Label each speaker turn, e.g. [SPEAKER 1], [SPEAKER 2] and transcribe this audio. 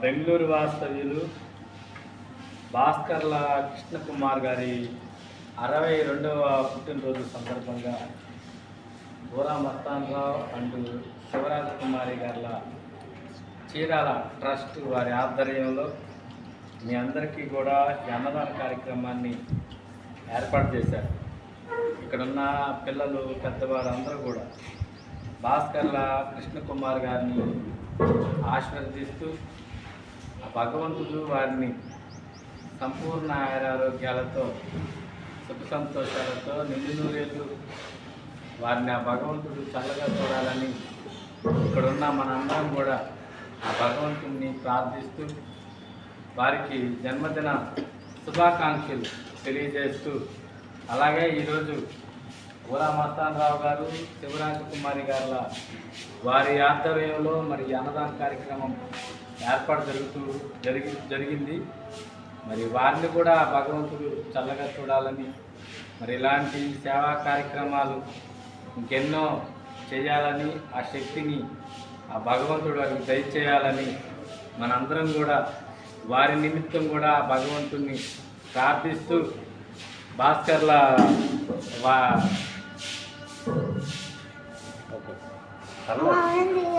[SPEAKER 1] బెంగళూరు వాస్తవ్యులు భాస్కర్ల కృష్ణకుమార్ గారి అరవై రెండవ పుట్టినరోజు సందర్భంగా బోరా మస్తాన్రావు అండ్ శివరాజ్ కుమారి గారుల చీరాల ట్రస్ట్ వారి ఆధ్వర్యంలో మీ అందరికీ కూడా ఈ అన్నదాన కార్యక్రమాన్ని ఏర్పాటు చేశారు. ఇక్కడున్న పిల్లలు పెద్దవారు అందరూ కూడా భాస్కర్ల కృష్ణకుమార్ గారిని ఆశీర్వదిస్తూ ఆ భగవంతుడు వారిని సంపూర్ణ ఆయురారోగ్యాలతో సుఖ సంతోషాలతో నిండు నూరేళ్ళు వారిని ఆ భగవంతుడు చల్లగా చూడాలని ఇక్కడున్న మనందరం కూడా ఆ భగవంతుడిని ప్రార్థిస్తూ వారికి జన్మదిన శుభాకాంక్షలు తెలియజేస్తూ అలాగే ఈరోజు ఊరా మస్తానరావు గారు శివరాజ కుమారి గారుల వారి ఆధ్వర్యంలో మరి అన్నదాన కార్యక్రమం ఏర్పాటు జరుగుతూ జరిగి జరిగింది. మరి వారిని కూడా భగవంతుడు చల్లగా చూడాలని మరి ఇలాంటి సేవా కార్యక్రమాలు ఇంకెన్నో చేయాలని ఆ శక్తిని ఆ భగవంతుడు వారికి దయచేయాలని మనందరం కూడా వారి నిమిత్తం కూడా ఆ భగవంతుణ్ణి ప్రార్థిస్తూ భాస్కర్ల వా Malam.